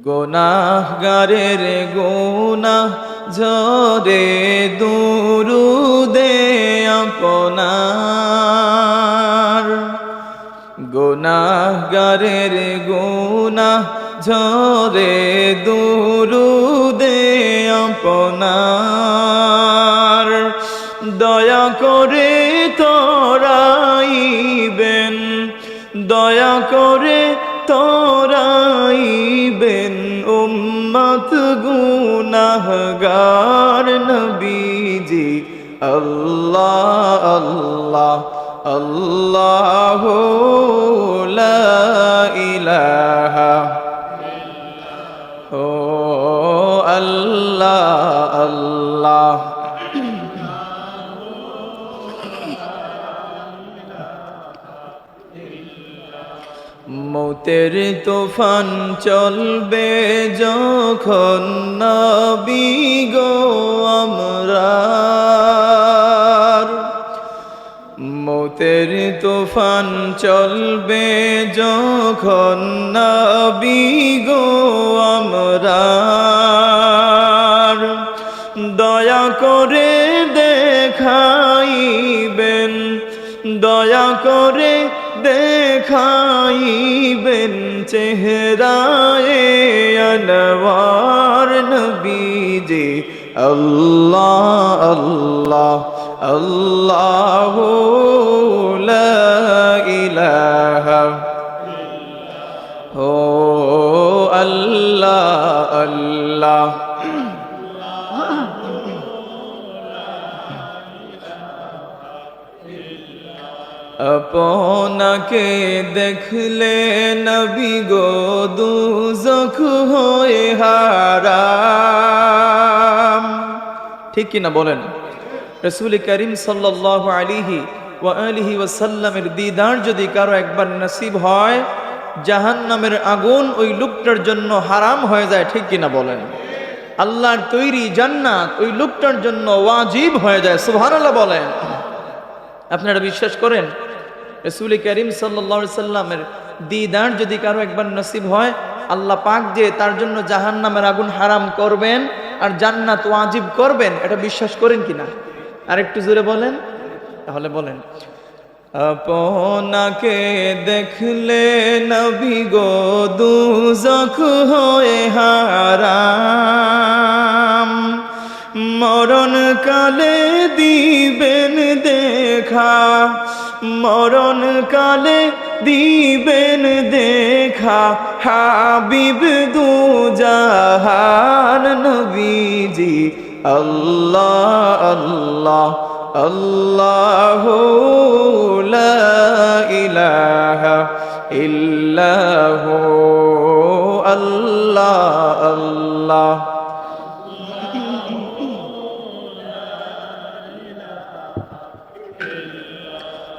গোনাহগারের গোনা ঝরে দুরুদে আপনার। গোনাহগারের গোনা ঝরে দুরুদে আপনার। দয়া করে তোরাইবেন, দয়া করে তোরাইবেন উম্মত গুনাহগার নবীজি। আল্লাহ আল্লাহ আল্লাহ মৌতের তুফান চলবে যখন নবী গো আমরা। মৌতের তুফান চলবে যখন নবী গো আমরা। দয়া করে দেখাইবেন, দয়া করে দেখাইবেন চেহারায় আনওয়ার নবীজি। আল্লাহ আল্লাহ আল্লাহ লা ইলাহা। ও আল্লাহ আল্লাহ। আপনাকে দেখলে নবী গো দুজখ হয়ে হারাম ঠিক কিনা বলেন রসুল করিম সাল্লাহ আলিহি আলিহি ওয়াসাল্লামের দিদার যদি কারও একবার নসিব হয় জাহান নামের আগুন ওই লোকটার জন্য হারাম হয়ে যায়, ঠিক কিনা বলেন? আল্লাহর তৈরি জান্নাত ওই লোকটার জন্য ওয়াজিব হয়ে যায়, সুবহানাল্লাহ বলেন। আপনারা বিশ্বাস করেন রসুল করিম সাল্লা সাল্লামের দিদার যদি কারও একবার নসিব হয়, আল্লাহ পাক যে তার জন্য জাহান নামের আগুন হারাম করবেন আর জান্নাত ওয়াজিব করবেন, এটা বিশ্বাস করেন কিনা? আর একটু জোরে বলেন। তাহলে বলেন, আপনাকে দেখলে নবী গো দুজখ হয়ে হারাম। মরণ কালে দিবেন দেখা মরণ কালে দিবেন দেখা হাবিব দু নবীজি। আল্লাহ আল্লাহ আল্লাহ ইলাহা ইল্লাহু আল্লাহ আল্লাহ।